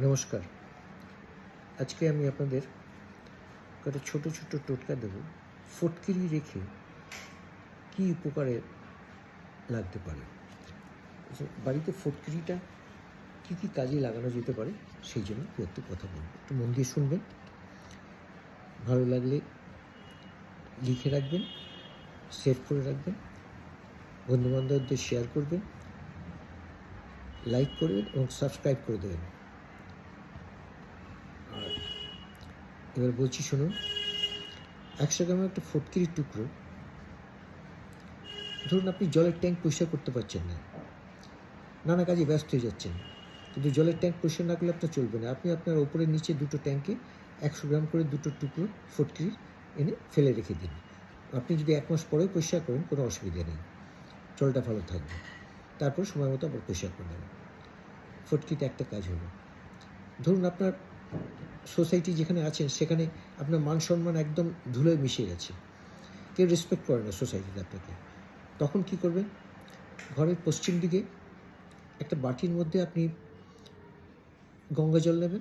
নমস্কার। আজকে আমি আপনাদের কটা ছোট ছোট টোটকা দেব। ফটকিরি রেখে কি উপকারে লাগতে পারে? আচ্ছা, বাড়িতে ফটকিরিটা কী কী কাজে লাগানো যেতে পারে? সেই জন্য একটু কথা বলব। একটু মন দিয়ে শুনবেন। ভালো লাগলে লিখে রাখবেন সেভ করে রাখবেন বন্ধুবান্ধবদের শেয়ার করবেন লাইক করবেন এবং সাবস্ক্রাইব করে দেবেন। এবার বলছি শুনুন একশো গ্রামের একটা ফটকিরির টুকরো, ধরুন আপনি জলের ট্যাঙ্ক পরিষ্কার করতে পারছেন না। নানা কাজে ব্যস্ত হয়ে যাচ্ছেন। কিন্তু জলের ট্যাঙ্ক পরিষ্কার না করলে আপনার চলবে না। আপনি আপনার ওপরে নিচে দুটো ট্যাঙ্কে একশো গ্রাম করে দুটো টুকরো ফটকিরির এনে ফেলে রেখে দিন। আপনি যদি এক মাস পরেও পরিষ্কার করেন, কোনো অসুবিধা নেই। জলটা ভালো থাকবে। তারপর সময় মতো আবার পরিষ্কার করে নেবেন। ফটকিতে একটা কাজ হলো, ধরুন আপনার সোসাইটি যেখানে আছেন, সেখানে আপনার মান সম্মান একদম ধুলোয় মিশে গেছে। কেউ রেসপেক্ট করে না সোসাইটিতে আপনাকে। তখন কি করবেন? ঘরের পশ্চিম দিকে একটা বাটির মধ্যে আপনি গঙ্গা জল নেবেন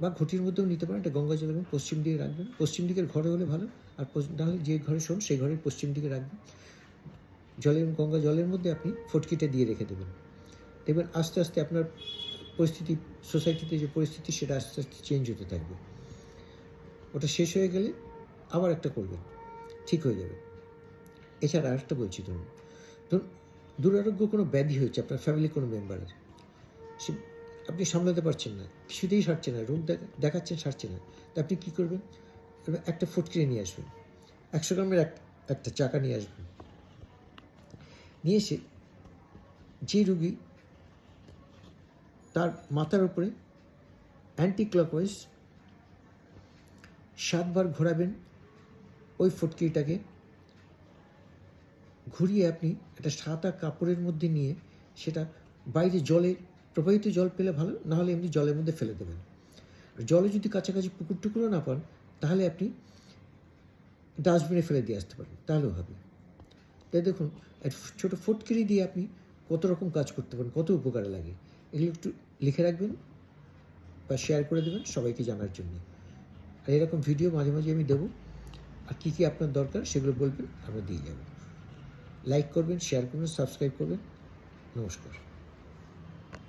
বা ঘটির মধ্যেও নিতে পারেন, একটা গঙ্গা জল নেবেন, পশ্চিম দিকে রাখবেন। পশ্চিম দিকের ঘরে হলে ভালো, আর নাহলে যে ঘরে শোন, সেই ঘরের পশ্চিম দিকে রাখবেন। জলের গঙ্গা জলের মধ্যে আপনি ফটকিটা দিয়ে রেখে দেবেন। দেখবেন আস্তে আস্তে আপনার পরিস্থিতি সোসাইটিতে যে পরিস্থিতি, সেটা আস্তে আস্তে চেঞ্জ হতে থাকবে। ওটা শেষ হয়ে গেলে আবার একটা করবেন, ঠিক হয়ে যাবে। এছাড়া আরেকটা বলছি, ধরুন ধরুন দুরারোগ্য কোনো ব্যাধি হয়েছে, আপনার ফ্যামিলি কোনো মেম্বারের সে আপনি সামলাতে পারছেন না, কিছুতেই সারছে না, রোগ দেখাচ্ছেন, সারছে না, তা আপনি কী করবেন? একটা ফুটকিরে নিয়ে আসবেন, একশো গ্রামের এক, একটা চাকা নিয়ে আসবেন। নিয়ে এসে যে রুগী তার মাথার উপরে অ্যান্টি ক্লকওয়াইজ সাতবার ঘোরাবেন ওই ফটকিটাকে। ঘুরিয়ে আপনি একটা সাদা কাপড়ের মধ্যে নিয়ে সেটা বাইরে জলে, প্রবাহিত জল পেলে ভালো, নাহলে এমনি জলের মধ্যে ফেলে দেবেন। জলে যদি কাছাকাছি পুকুর টুকুরও না পান, তাহলে আপনি ডাস্টবিনে ফেলে দিয়ে আসতে পারেন, তাহলেও হবে। তাই দেখুন একটা ছোটো ফটকিরি দিয়ে আপনি কত রকম কাজ করতে পারেন, কত উপকারে লাগে। এগুলো একটু লিখে রাখবেন বা শেয়ার করে দেবেন সবাইকে জানার জন্যে। আর এরকম ভিডিও মাঝে মাঝে আমি দেবো। আর কী কী আপনার দরকার সেগুলো বলবেন, আমরা দিয়ে যাব। লাইক করবেন শেয়ার করবেন সাবস্ক্রাইব করবেন। নমস্কার।